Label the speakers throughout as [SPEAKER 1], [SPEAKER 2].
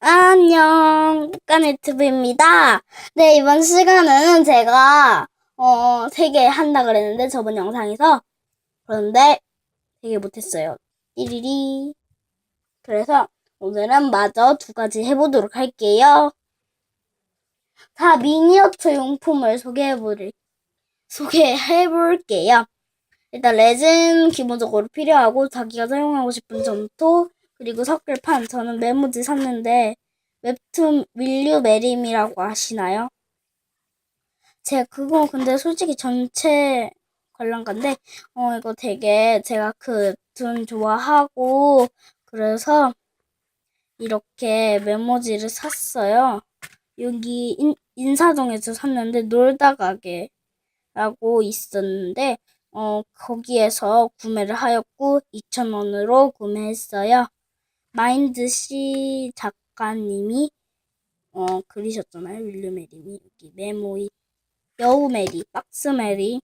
[SPEAKER 1] 안녕, 북한 유튜브입니다. 네, 이번 시간은 제가, 어, 세 개 한다 그랬는데, 저번 영상에서. 그런데, 되게 못했어요. 띠리리. 그래서, 오늘은 마저 두 가지 해보도록 할게요. 자, 미니어처 용품을 소개해볼, 소개해볼게요. 일단, 레진 기본적으로 필요하고, 자기가 사용하고 싶은 점토, 그리고 석글판 저는 메모지 샀는데 웹툰 밀류 메림이라고 아시나요? 제가 그거 근데 솔직히 전체 관람가인데 어 이거 되게 제가 그 웹툰 좋아하고 그래서 이렇게 메모지를 샀어요. 여기 인, 인사동에서 샀는데 놀다 가게라고 있었는데 어 거기에서 구매를 하였고 2,000원으로 구매했어요. 마인드 씨 작가님이 어 그리셨잖아요. 윌류 메리니 여기 메모이 여우 메리, 박스 메리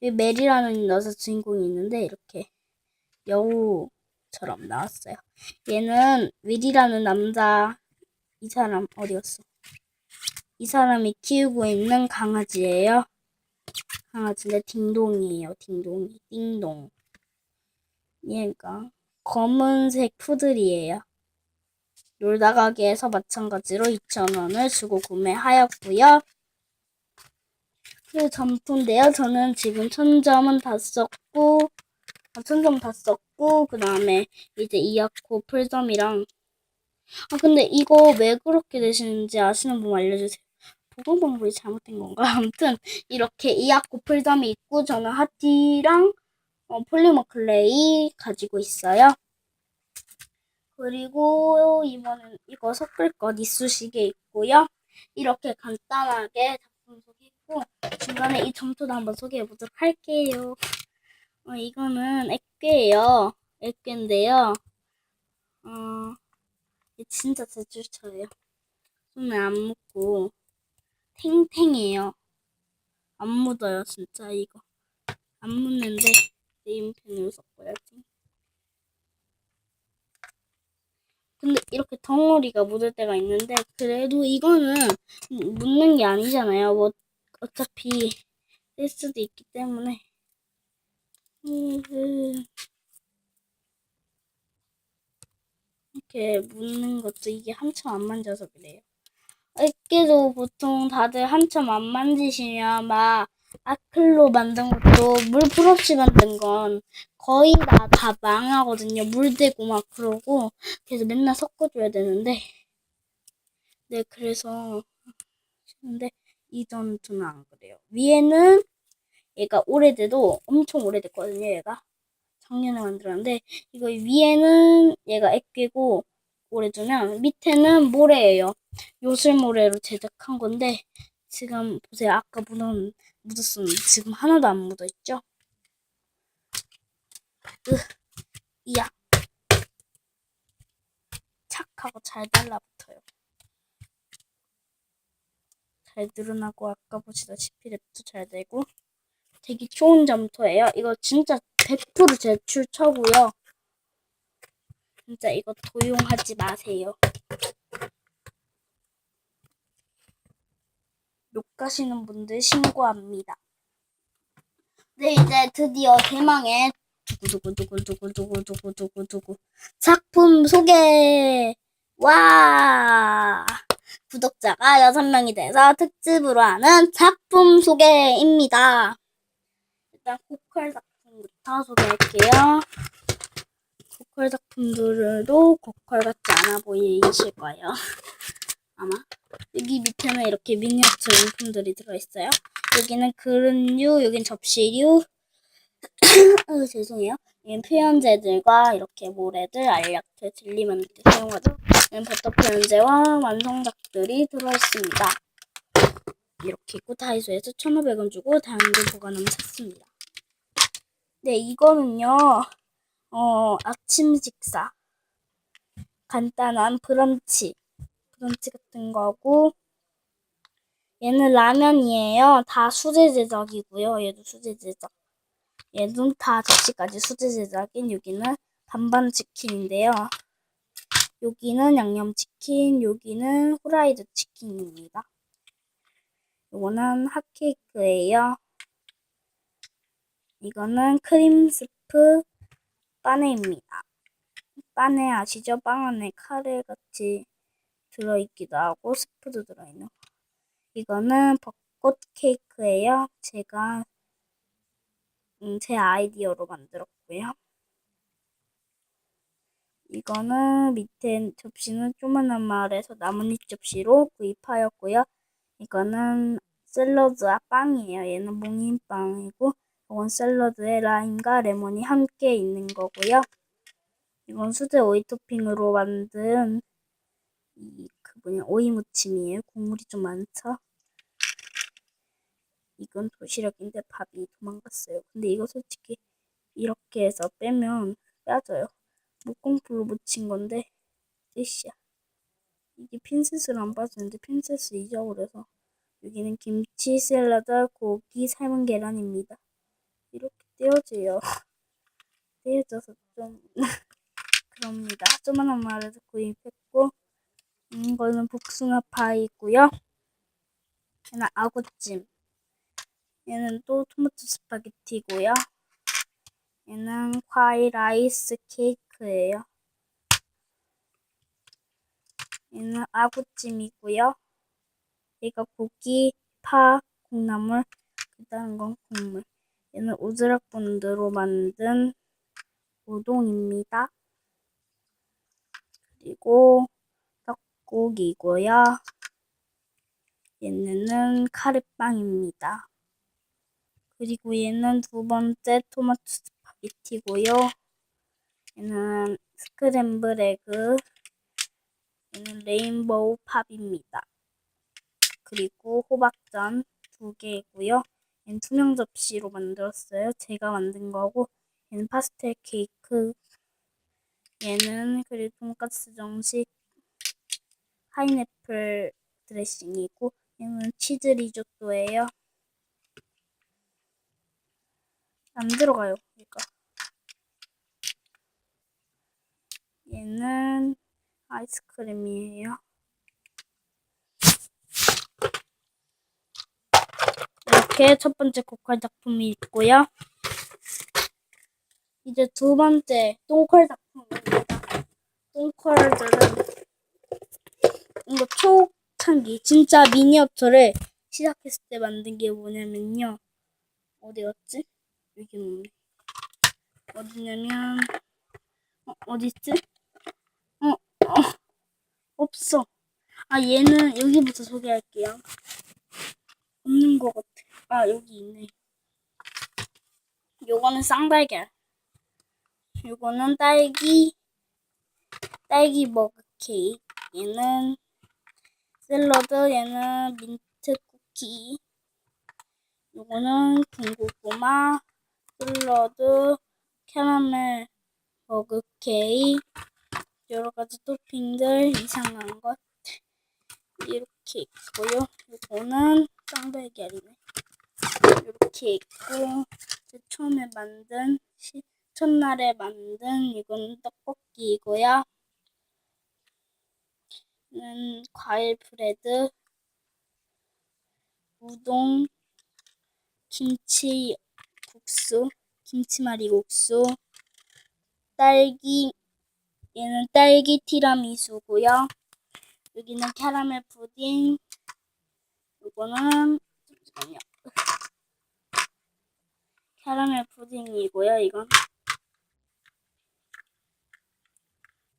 [SPEAKER 1] 이 메리라는 여자 주인공이 있는데 이렇게 여우처럼 나왔어요. 얘는 윌이라는 남자 이 사람 어디 갔어? 이 사람이 키우고 있는 강아지예요. 강아지인데 딩동이에요. 딩동이 띵동. 얘가 검은색 푸들이에요. 놀다 가게에서 마찬가지로 2,000원을 주고 구매하였고요. 그 점토인데요. 저는 지금 천점은 다 썼고, 아, 천점 다 썼고, 그 다음에 이제 이아코 풀점이랑, 아, 근데 이거 왜 그렇게 되시는지 아시는 분 알려주세요. 보건 방법이 잘못된 건가? 아무튼, 이렇게 이아코 풀점이 있고, 저는 하티랑 어, 폴리머 클레이 가지고 있어요. 그리고 이번엔 이거 섞을 것 이쑤시개 있고요. 이렇게 간단하게 작품 소개했고 중간에 이 점토도 한번 소개해 보도록 할게요. 어, 이거는 액괴예요. 액괴인데요. 어, 진짜 제출처예요. 손에 안 묻고 탱탱해요. 안 묻어요, 진짜 이거. 안 묻는데 네임펜으로 섞어야지. 근데 이렇게 덩어리가 묻을 때가 있는데 그래도 이거는 묻는 게 아니잖아요. 뭐 어차피 뗄 수도 있기 때문에 이렇게 묻는 것도 이게 한참 안 만져서 그래요. 액계도 보통 다들 한참 안 만지시면 막 아클로 만든 것도 물 풀없이 만든 건 거의 다, 다 망하거든요. 물대고 막 그러고. 그래서 맨날 섞어줘야 되는데. 네, 그래서. 근데 이전 저는 안 그래요. 위에는 얘가 오래돼도 엄청 오래됐거든요, 얘가. 작년에 만들었는데, 이거 위에는 얘가 액괴고, 오래두면 밑에는 모래예요. 요술 모래로 제작한 건데, 지금 보세요. 아까 묻은, 묻었었는데 지금 하나도 안 묻어있죠? 으, 이야. 착하고 잘 달라붙어요. 잘 늘어나고 아까 보시다시피 랩도 잘 되고 되게 좋은 점토예요. 이거 진짜 100% 제출 처고요. 진짜 이거 도용하지 마세요. 욕 가시는 분들 신고합니다. 네, 이제 드디어 대망의 두구두구두구두구두구두구두구 작품 소개! 와! 구독자가 6명이 돼서 특집으로 하는 작품 소개입니다. 일단 고컬 작품부터 소개할게요. 고컬 작품들도 고컬 같지 않아 보이실 거예요. 아마. 여기 밑에는 이렇게 미니어처 용품들이 들어있어요. 여기는 그릇류, 여긴 접시류, 어, 죄송해요. 여긴 표현제들과 이렇게 모래들, 알약들, 들리면 사용하죠. 여긴 버터 표현제와 완성작들이 들어있습니다. 이렇게 있고 다이소에서 1,500원 주고 당근 보관하면 샀습니다. 네, 이거는요. 어, 아침 식사. 간단한 브런치. 브런치 같은 거고 얘는 라면이에요. 다 수제 제작이고요. 얘도 수제 제작. 얘는 다 접시까지 수제 제작인 여기는 반반 치킨인데요. 여기는 양념 치킨, 여기는 후라이드 치킨입니다. 요거는 핫케이크예요. 이거는 크림 스프 빠네입니다. 빠네 아시죠? 빵 안에 카레 같이 들어있기도 하고 스프도 들어있는 거. 이거는 벚꽃 케이크예요. 제가 음, 제 아이디어로 만들었고요. 이거는 밑에 접시는 조만한 마을에서 나뭇잎 접시로 구입하였고요. 이거는 샐러드와 빵이에요. 얘는 몽인빵이고 이건 샐러드에 라임과 레몬이 함께 있는 거고요. 이건 수제 오이 토핑으로 만든 이 그 뭐냐 오이 무침이에요. 국물이 좀 많죠. 이건 도시락인데 밥이 도망갔어요. 근데 이거 솔직히 이렇게 해서 빼면 빠져요. 목공풀로 묻힌 건데 으쌰. 이게 핀셋을 안 빠지는데 핀셋을 잊어버려서 여기는 김치, 샐러드, 고기, 삶은 계란입니다. 이렇게 떼어져요. 떼어져서 좀 그럽니다. 조만한 마을에서 구입했고 이거는 복숭아 파이고요. 얘는 아구찜. 얘는 또 토마토 스파게티고요. 얘는 과일 아이스 케이크예요. 얘는 아구찜이고요. 얘가 고기, 파, 콩나물, 그다음 건 국물. 얘는 오즈락 본드로 만든 우동입니다. 그리고 떡국이고요. 얘네는 카레빵입니다. 그리고 얘는 두 번째 토마토 스파게티고요. 얘는 스크램블 에그, 얘는 레인보우 팝입니다. 그리고 호박전 두 개고요. 얘는 투명 접시로 만들었어요. 제가 만든 거고 얘는 파스텔 케이크 얘는 그리고 돈까스 정식 파인애플 드레싱이고 얘는 치즈 리조또예요. 안 들어가요. 그러니까 얘는 아이스크림이에요. 이렇게 첫 번째 고퀄 작품이 있고요. 이제 두 번째 똥컬 작품입니다. 똥컬들은 이거 초창기 진짜 미니어처를 시작했을 때 만든 게 뭐냐면요. 어디 갔지? 여기 있네. 어디냐면 어, 어디 있지? 어, 어 없어. 아 얘는 여기부터 소개할게요. 없는 것 같아. 아 여기 있네. 요거는 쌍달걀. 요거는 딸기 딸기 머그 케이크. 얘는 샐러드. 얘는 민트 쿠키. 요거는 군고구마 샐러드 캐러멜 머그 케이크 여러 가지 토핑들 이상한 것 이렇게 있고요. 요거는 쌍달걀이네. 이렇게 있고 처음에 만든 시, 첫날에 만든 이건 떡볶이이고요. 는 과일 브레드, 우동, 김치 국수, 김치말이 국수, 딸기, 얘는 딸기 티라미수고요. 여기는 캐러멜 푸딩, 요거는 잠시만요. 캐러멜 푸딩이고요. 이건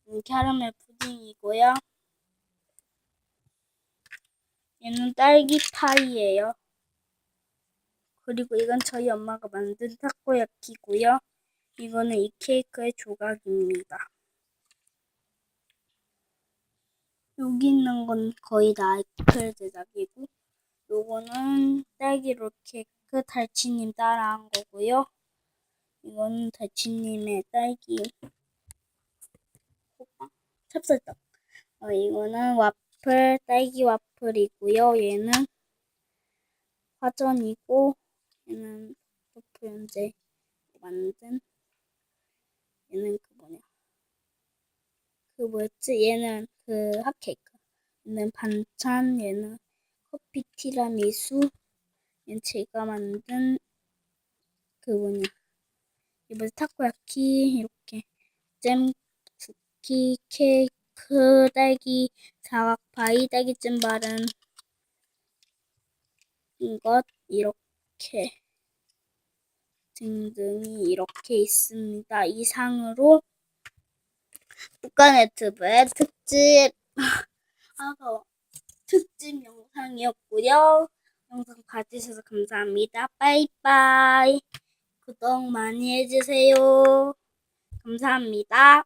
[SPEAKER 1] 음, 캐러멜 푸딩이고요. 얘는 딸기 파이예요. 그리고 이건 저희 엄마가 만든 타코야키고요. 이거는 이 케이크의 조각입니다. 여기 있는 건 거의 다 아이클 제작이고 요거는 딸기 롤케이크 달치님 따라한 거고요. 이거는 달치님의 딸기 찹쌀떡. 어, 이거는 와 플 딸기 와플이고요. 얘는 화전이고 얘는 도표 현재 만든 얘는 그 뭐냐 그 뭐였지? 얘는 그 핫케이크. 얘는 반찬, 얘는 커피 티라미수, 얘는 제가 만든 그 뭐냐. 이번 타코야키 이렇게 잼, 쿠키, 케이크, 딸기, 사각파이, 딸기잼 바른 것 이렇게 등등이 이렇게 있습니다. 이상으로 북한유튜브의 특집 아까워 특집 영상이었고요. 영상 봐주셔서 감사합니다. 빠이빠이 구독 많이 해주세요. 감사합니다.